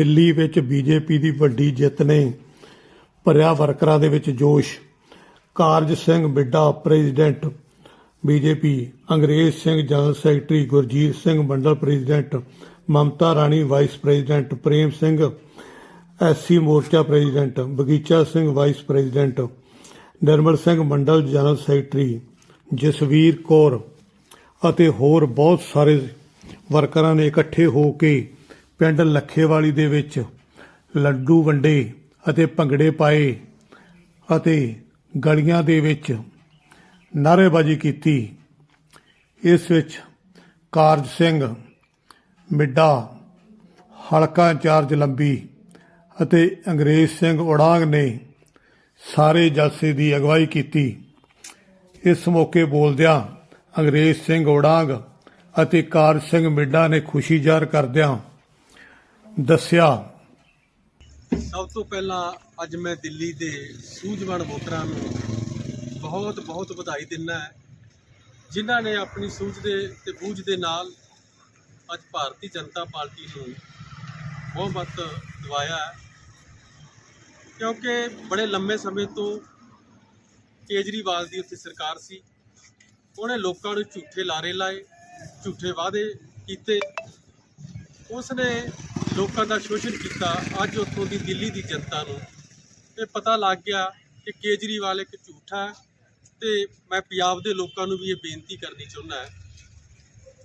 ਦਿੱਲੀ ਵਿੱਚ ਬੀਜੇਪੀ ਦੀ ਵੱਡੀ ਜਿੱਤ ਨੇ ਭਰਿਆ ਵਰਕਰਾਂ ਦੇ ਵਿੱਚ ਜੋਸ਼। ਕਾਰਜ Singh ਬਿੱਡਾ, president BJP, Angrez Singh general secretary Gurjeet Singh mandal, president Mamta Rani, vice president Prem Singh, SC morcha president Bagicha Singh, vice president Nirmal Singh mandal, general secretary Jasveer Kaur ਅਤੇ ਹੋਰ ਬਹੁਤ ਸਾਰੇ ਵਰਕਰਾਂ ਨੇ ਇਕੱਠੇ ਹੋ ਕੇ ਪਿੰਡ ਲੱਖੇਵਾਲੀ ਦੇ ਵਿੱਚ ਲੱਡੂ ਵੰਡੇ ਅਤੇ ਭੰਗੜੇ ਪਾਏ ਅਤੇ ਗਲੀਆਂ ਦੇ ਵਿੱਚ ਨਾਅਰੇਬਾਜ਼ੀ ਕੀਤੀ। ਇਸ ਵਿੱਚ ਕਾਰਜ ਸਿੰਘ, ਮਿੱਡਾ, ਹਲਕਾ ਇੰਚਾਰਜ ਲੰਬੀ ਅਤੇ ਅੰਗਰੇਜ਼ ਸਿੰਘ ਉੜਾਂਗ ਨੇ ਸਾਰੇ ਜਲਸੇ ਦੀ ਅਗਵਾਈ ਕੀਤੀ। ਇਸ ਮੌਕੇ ਬੋਲਦਿਆਂ ਅੰਗਰੇਜ਼ ਸਿੰਘ ਉੜਾਂਗ ਅਤੇ ਕਾਰਜ ਸਿੰਘ ਮਿੱਡਾ ਨੇ ਖੁਸ਼ੀ ਜ਼ਾਹਰ ਕਰਦਿਆਂ ਦੱਸਿਆ। ਸਭ ਤੋਂ ਪਹਿਲਾਂ ਅੱਜ ਮੈਂ ਦਿੱਲੀ ਦੇ ਸੂਝਵਾਨ ਵੋਟਰਾਂ ਨੂੰ ਬਹੁਤ ਬਹੁਤ ਵਧਾਈ ਦਿੰਦਾ ਹੈ। ਜਿਨ੍ਹਾਂ ਨੇ ਆਪਣੀ ਸੂਝ ਦੇ ਤੇ ਬੂਝ ਦੇ ਨਾਲ ਅੱਜ ਭਾਰਤੀ ਜਨਤਾ ਪਾਰਟੀ ਨੂੰ ਬਹੁਮਤ ਦਿਵਾਇਆ ਹੈ। ਕਿਉਂਕਿ ਬੜੇ ਲੰਮੇ ਸਮੇਂ ਤੋਂ ਕੇਜਰੀਵਾਲ ਦੀ ਉੱਥੇ ਸਰਕਾਰ ਸੀ। ਉਹਨੇ ਲੋਕਾਂ ਨੂੰ ਝੂਠੇ ਲਾਰੇ ਲਾਏ, ਝੂਠੇ ਵਾਅਦੇ ਕੀਤੇ। ਉਸ ਨੇ ਲੋਕਾਂ ਦਾ ਸ਼ੋਸ਼ਣ ਕੀਤਾ, ਅੱਜ ਉੱਥੋਂ ਦੀ ਦਿੱਲੀ ਦੀ ਜਨਤਾ ਨੂੰ। ਇਹ ਪਤਾ ਲੱਗ ਗਿਆ ਕਿ ਕੇਜਰੀਵਾਲ ਇੱਕ ਝੂਠਾ ਹੈ ਤੇ ਮੈਂ ਪੰਜਾਬ ਦੇ ਲੋਕਾਂ ਨੂੰ ਵੀ ਇਹ ਬੇਨਤੀ ਕਰਨੀ ਚਾਹੁੰਦਾ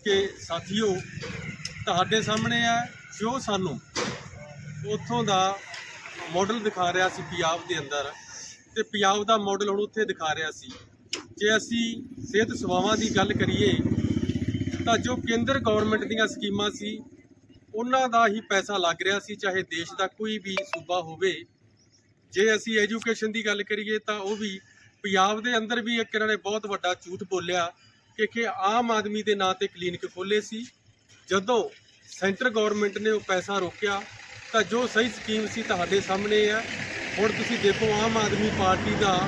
ਕਿ ਸਾਥੀਓ, ਤੁਹਾਡੇ ਸਾਹਮਣੇ ਹੈ ਜੋ ਸਾਨੂੰ ਉੱਥੋਂ ਦਾ ਮਾਡਲ ਦਿਖਾ ਰਿਹਾ ਸੀ ਪੰਜਾਬ ਦੇ ਅੰਦਰ, ਤੇ ਪੰਜਾਬ ਦਾ ਮਾਡਲ ਹੁਣ ਉੱਥੇ ਦਿਖਾ ਰਿਹਾ ਸੀ। ਜੇ ਅਸੀਂ ਸਿਹਤ ਸੇਵਾਵਾਂ ਦੀ ਗੱਲ ਕਰੀਏ, ਤਾਂ ਜੋ ਕੇਂਦਰ ਗਵਰਨਮੈਂਟ ਦੀਆਂ ਸਕੀਮਾਂ ਸੀ ਉਹਨਾਂ ਦਾ ਹੀ ਪੈਸਾ ਲੱਗ ਰਿਹਾ ਸੀ, ਚਾਹੇ ਦੇਸ਼ ਦਾ ਕੋਈ ਵੀ ਸੂਬਾ ਹੋਵੇ। ਜੇ ਅਸੀਂ ਐਜੂਕੇਸ਼ਨ ਦੀ ਗੱਲ ਕਰੀਏ ਤਾਂ ਉਹ ਵੀ ਪੰਜਾਬ ਦੇ ਅੰਦਰ ਵੀ ਇੱਕ ਇਹਨਾਂ ਨੇ ਬਹੁਤ ਵੱਡਾ ਝੂਠ ਬੋਲਿਆ ਕਿ ਕਿ ਆਮ ਆਦਮੀ ਦੇ ਨਾਂ ਤੇ ਕਲੀਨਿਕ ਖੋਲੇ ਸੀ। ਜਦੋਂ ਸੈਂਟਰ ਗਵਰਨਮੈਂਟ ਨੇ ਉਹ ਪੈਸਾ ਰੋਕਿਆ, ਤਾਂ ਜੋ ਸਹੀ ਸਕੀਮ ਸੀ ਤੁਹਾਡੇ ਸਾਹਮਣੇ ਆ। ਹੁਣ ਤੁਸੀਂ ਦੇਖੋ, ਆਮ ਆਦਮੀ ਪਾਰਟੀ ਦਾ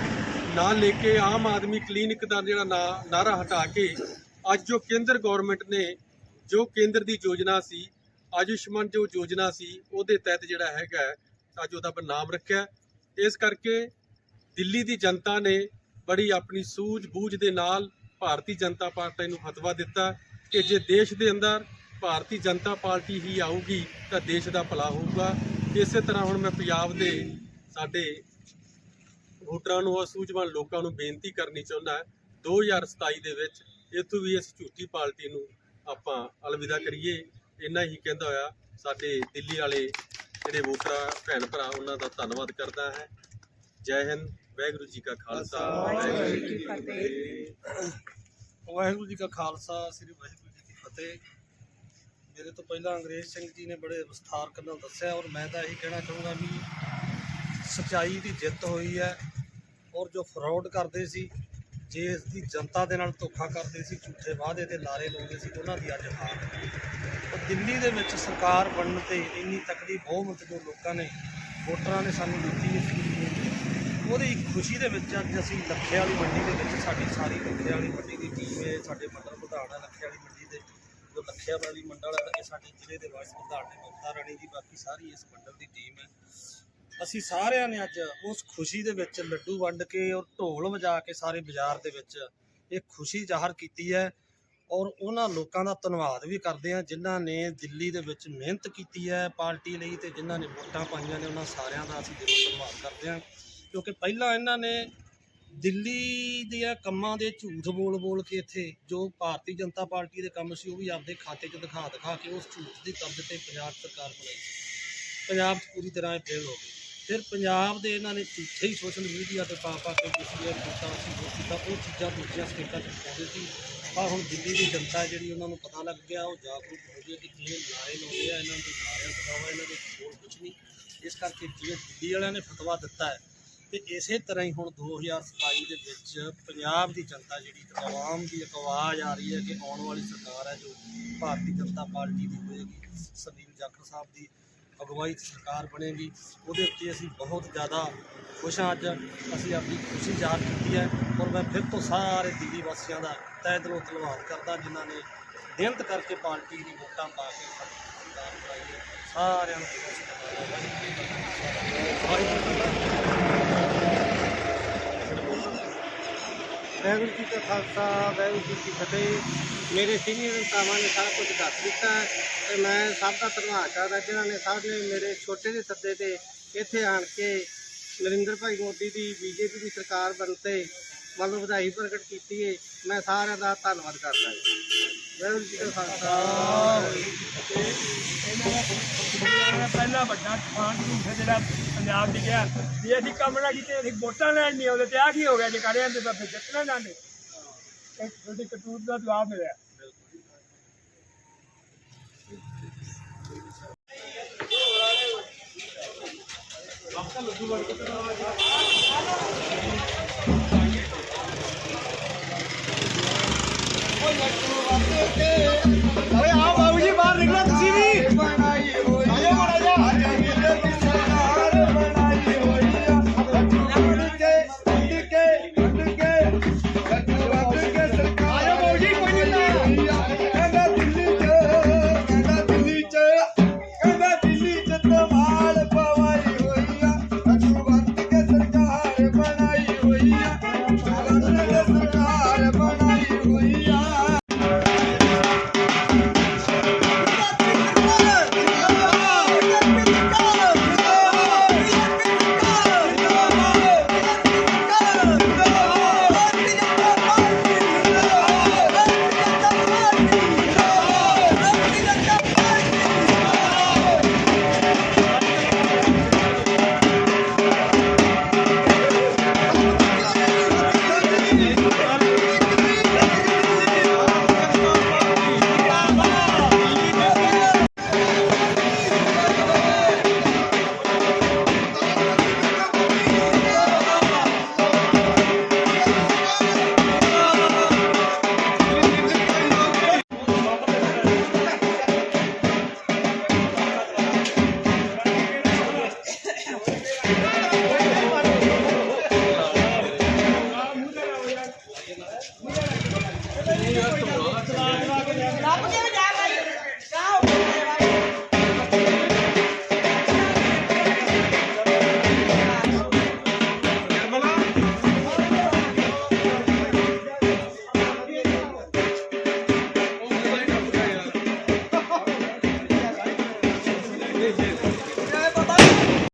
ਨਾਂ ਲੈ ਕੇ, ਆਮ ਆਦਮੀ ਕਲੀਨਿਕ ਦਾ ਜਿਹੜਾ ਨਾਂ, ਨਾਰਾ ਹਟਾ ਕੇ ਅੱਜ ਜੋ ਕੇਂਦਰ ਗਵਰਨਮੈਂਟ ਨੇ, ਜੋ ਕੇਂਦਰ ਦੀ ਯੋਜਨਾ ਸੀ ਆਯੁਸ਼ਮਾਨ ਜੋ ਯੋਜਨਾ ਸੀ, ਉਹਦੇ ਤਹਿਤ ਜਿਹੜਾ ਹੈਗਾ ਅੱਜ ਉਹਦਾ ਆਪਾਂ ਨਾਮ ਰੱਖਿਆ ਇਸ ਕਰਕੇ ਦਿੱਲੀ ਦੀ ਜਨਤਾ ਨੇ ਬੜੀ ਆਪਣੀ ਸੂਝ-ਬੂਝ ਦੇ ਨਾਲ ਭਾਰਤੀ ਜਨਤਾ ਪਾਰਟੀ ਨੂੰ ਫਤਵਾ ਦਿੱਤਾ ਕਿ ਜੇ ਦੇਸ਼ ਦੇ ਅੰਦਰ ਭਾਰਤੀ ਜਨਤਾ ਪਾਰਟੀ ਹੀ ਆਊਗੀ, ਤਾਂ ਦੇਸ਼ ਦਾ ਭਲਾ ਹੋਊਗਾ। ਇਸੇ ਤਰ੍ਹਾਂ ਹੁਣ ਮੈਂ ਪੰਜਾਬ ਦੇ ਸਾਡੇ ਵੋਟਰਾਂ ਨੂੰ ਔਰ ਸੂਝਵਾਨ ਲੋਕਾਂ ਨੂੰ ਬੇਨਤੀ ਕਰਨੀ ਚਾਹੁੰਦਾ 2027 ਦੇ ਵਿੱਚ ਇੱਥੋਂ ਵੀ ਇਸ ਝੂਠੀ ਪਾਰਟੀ ਨੂੰ ਆਪਾਂ ਅਲਵਿਦਾ ਕਰੀਏ। ਇੰਨਾ ਹੀ ਕਹਿੰਦਾ ਹੋਇਆ, ਸਾਡੇ ਦਿੱਲੀ ਵਾਲੇ ਜਿਹੜੇ ਵੋਟਰ, ਭੈਣ ਭਰਾ, ਉਹਨਾਂ ਦਾ ਧੰਨਵਾਦ ਕਰਦਾ ਹੈ। ਜੈ ਹਿੰਦ, ਵਾਹਿਗੁਰੂ ਜੀ ਕਾ ਖਾਲਸਾ, ਵਾਹਿਗੁਰੂ ਜੀ ਕੀ ਫਤਿਹ। ਵਾਹਿਗੁਰੂ ਜੀ ਕਾ ਖਾਲਸਾ, ਸ੍ਰੀ ਵਾਹਿਗੁਰੂ ਜੀ ਕੀ ਫਤਿਹ। ਮੇਰੇ ਤੋਂ ਪਹਿਲਾਂ ਅੰਗਰੇਜ਼ ਸਿੰਘ ਜੀ ਨੇ ਬੜੇ ਵਿਸਥਾਰ ਨਾਲ ਦੱਸਿਆ ਔਰ ਮੈਂ ਤਾਂ ਇਹੀ ਕਹਿਣਾ ਚਾਹੂੰਗਾ ਵੀ ਸਚਾਈ ਦੀ ਜਿੱਤ ਹੋਈ ਹੈ ਔਰ ਜੋ ਫਰਾਡ ਕਰਦੇ ਸੀ ਜੇ ਇਸ ਦੀ ਜਨਤਾ ਦੇ ਨਾਲ ਧੋਖਾ ਕਰਦੇ ਸੀ, ਝੂਠੇ ਵਾਅਦੇ ਤੇ ਲਾਰੇ ਲਾਉਂਦੇ ਸੀ ਉਹਨਾਂ ਦੀ ਅੱਜ ਹਾਰ। ਔਰ ਦਿੱਲੀ ਦੇ ਵਿੱਚ ਸਰਕਾਰ ਬਣਨ ਤੇ ਇੰਨੀ ਤਕੜੀ ਬਹੁਮਤ ਜੋ ਲੋਕਾਂ ਨੇ, ਵੋਟਰਾਂ ਨੇ ਸਾਨੂੰ ਦਿੱਤੀ ਇਸ ਉਹਦੀ ਖੁਸ਼ੀ ਦੇ ਵਿੱਚ ਅੱਜ ਅਸੀਂ ਲੱਖੇ ਵਾਲੀ ਮੰਡੀ ਦੇ ਵਿੱਚ ਸਾਡੀ ਸਾਰੀ ਲੱਖੇ ਵਾਲੀ ਮੰਡੀ ਦੀ ਟੀਮ ਹੈ, ਸਾਡੇ ਮੰਡਲ ਪ੍ਰਧਾਨ ਹੈ ਲੱਖੇ ਵਾਲੀ ਮੰਡੀ ਦੇ, ਜੋ ਲੱਖੇ ਵਾਲੀ ਮੰਡਲ ਹੈ, ਇਹ ਸਾਡੇ ਜ਼ਿਲ੍ਹੇ ਦੇ ਵਾਈਸ ਪ੍ਰਧਾਨ ਨੇ ਮਮਤਾ ਰਾਣੀ ਜੀ ਬਾਕੀ ਸਾਰੀ ਇਸ ਮੰਡਲ ਦੀ ਟੀਮ ਹੈ। ਅਸੀਂ ਸਾਰਿਆਂ ਨੇ ਅੱਜ ਉਸ ਖੁਸ਼ੀ ਦੇ ਵਿੱਚ ਲੱਡੂ ਵੰਡ ਕੇ ਔਰ ਢੋਲ ਵਜਾ ਕੇ ਸਾਰੇ ਬਾਜ਼ਾਰ ਦੇ ਵਿੱਚ ਇਹ ਖੁਸ਼ੀ ਜ਼ਾਹਰ ਕੀਤੀ ਹੈ ਔਰ ਉਹਨਾਂ ਲੋਕਾਂ ਦਾ ਧੰਨਵਾਦ ਵੀ ਕਰਦੇ ਹਾਂ ਜਿਨ੍ਹਾਂ ਨੇ ਦਿੱਲੀ ਦੇ ਵਿੱਚ ਮਿਹਨਤ ਕੀਤੀ ਹੈ ਪਾਰਟੀ ਲਈ ਤੇ ਜਿਨ੍ਹਾਂ ਨੇ ਵੋਟਾਂ ਪਾਈਆਂ ਨੇ ਉਹਨਾਂ ਸਾਰਿਆਂ ਦਾ ਅਸੀਂ ਦਿਲੋਂ ਧੰਨਵਾਦ ਕਰਦੇ ਹਾਂ ਕਿਉਂਕਿ ਪਹਿਲਾਂ ਇਹਨਾਂ ਨੇ ਦਿੱਲੀ ਦੇ ਕੰਮਾਂ ਦੇ ਝੂਠ ਬੋਲ ਬੋਲ ਕੇ ਇੱਥੇ ਜੋ ਭਾਰਤੀ ਜਨਤਾ ਪਾਰਟੀ ਦੇ ਕੰਮ ਸੀ ਉਹ ਵੀ ਆਪਦੇ ਖਾਤੇ 'ਚ ਦਿਖਾ ਦਿਖਾ ਕੇ ਉਸ ਝੂਠ ਦੀ ਕਬਜ਼ ਤੇ ਪੰਜਾਬ ਸਰਕਾਰ ਬਣਾਈ ਪੰਜਾਬ 'ਚ ਪੂਰੀ ਤਰ੍ਹਾਂ ਇਹ ਫੇਲ ਹੋ ਗਈ। ਫਿਰ ਪੰਜਾਬ ਦੇ ਇਹਨਾਂ ਨੇ ਝੂਠੇ ਹੀ ਸੋਸ਼ਲ ਮੀਡੀਆ ਤੇ ਪਾ ਪਾ ਕੇ ਕੁਛ ਇਹ ਕੀਤਾ ਸੀ ਉਹ ਕੀਤਾ, ਉਹ ਚੀਜ਼ਾਂ ਦੂਜੀਆਂ ਸਟੇਟਾਂ 'ਚ ਪਾਉਂਦੇ ਸੀ। ਪਰ ਹੁਣ ਦਿੱਲੀ ਦੀ ਜਨਤਾ ਜਿਹੜੀ ਉਹਨਾਂ ਨੂੰ ਪਤਾ ਲੱਗ ਗਿਆ, ਉਹ ਜਾਗਰੂਕ ਹੋ ਗਈ ਕਿ ਕਿਵੇਂ ਲਾਰੇ ਲਾਉਂਦੇ ਆ, ਇਹਨਾਂ ਦੇ ਲਾਰਿਆਂ ਪਤਾ ਇਹਨਾਂ ਦੇ ਹੋਰ ਕੁਝ ਨਹੀਂ। ਇਸ ਕਰਕੇ ਜਿਵੇਂ ਦਿੱਲੀ ਵਾਲਿਆਂ ਨੇ ਫਤਵਾ ਦਿੱਤਾ ਹੈ, ਤੇ ਇਸੇ ਤਰ੍ਹਾਂ ਹੀ ਹੁਣ 2027 ਦੇ ਵਿੱਚ ਪੰਜਾਬ ਦੀ ਜਨਤਾ ਜਿਹੜੀ ਆਵਾਮ ਦੀ ਇੱਕ ਆਵਾਜ਼ ਆ ਰਹੀ ਹੈ ਕਿ ਆਉਣ ਵਾਲੀ ਸਰਕਾਰ ਹੈ ਜੋ ਭਾਰਤੀ ਜਨਤਾ ਪਾਰਟੀ ਦੀ ਹੋਏਗੀ। ਸੁਨੀਲ ਜਾਖੜ ਸਾਹਿਬ ਦੀ ਅਗਵਾਈ 'ਚ ਸਰਕਾਰ ਬਣੇਗੀ, ਉਹਦੇ ਉੱਤੇ ਅਸੀਂ ਬਹੁਤ ਜ਼ਿਆਦਾ ਖੁਸ਼ ਹਾਂ ਅੱਜ। ਅਸੀਂ ਆਪਣੀ ਖੁਸ਼ੀ ਜ਼ਾਹਰ ਕੀਤੀ ਹੈ ਔਰ ਮੈਂ ਫਿਰ ਤੋਂ ਸਾਰੇ ਦਿੱਲੀ ਵਾਸੀਆਂ ਦਾ ਤਹਿ ਦਿਲੋਂ ਧੰਨਵਾਦ ਕਰਦਾ, ਜਿਨ੍ਹਾਂ ਨੇ ਮਿਹਨਤ ਕਰਕੇ ਪਾਰਟੀ ਦੀ ਵੋਟਾਂ ਪਾ ਕੇ ਸਾਡੀ ਸਰਕਾਰ ਬਣਾਈ ਹੈ। ਸਾਰਿਆਂ ਨੂੰ ਵਾਹਿਗੁਰੂ ਜੀ ਕਾ ਖਾਲਸਾ, ਵਾਹਿਗੁਰੂ ਜੀ ਕੀ ਫਤਿਹ। ਮੇਰੇ ਸੀਨੀਅਰ ਨੇਤਾਵਾਂ ਨੇ ਸਾਰਾ ਕੁਝ ਦੱਸ ਦਿੱਤਾ ਹੈ। ਤੇ ਮੈਂ ਸਭ ਦਾ ਧੰਨਵਾਦ ਕਰਦਾ, ਜਿਨ੍ਹਾਂ ਨੇ ਸਭ ਨੇ ਮੇਰੇ ਛੋਟੇ ਜਿਹੇ ਸੱਦੇ ਤੇ ਇੱਥੇ ਆਣ ਕੇ ਨਰਿੰਦਰ ਭਾਈ ਮੋਦੀ ਦੀ, ਬੀਜੇਪੀ ਦੀ ਸਰਕਾਰ ਬਣ ਤੇ ਵਧਾਈ ਪ੍ਰਗਟ ਕੀਤੀ ਹੈ ਮੈਂ ਸਾਰਿਆਂ ਦਾ ਧੰਨਵਾਦ ਕਰਦਾ ਹਾਂ ਵਾਹਿਗੁਰੂ ਜੀ ਕਾ ਖਾਲਸਾ। ਪਹਿਲਾ ਵੱਡਾ ਤੂਫਾਨ ਝੂਠ ਜਿਹੜਾ ਪੰਜਾਬ 'ਚ ਗਿਆ। ਜੇ ਅਸੀਂ ਕੰਮ ਨਾ ਕੀਤੇ, ਅਸੀਂ ਵੋਟਾਂ ਲੈਣ ਨਹੀਂ ਆਉਂਦੇ, ਤੇ ਆ ਕੀ ਹੋ ਗਿਆ ਜੇ ਕਰਿਆ ਤੇ ਫਿਰ ਜਿੱਤਣਾ ਜਾਂਦੇ ਇੱਕ ਕਟੂਰ ਦਾ ਜਵਾਬ ਮਿਲਿਆ। Thank you.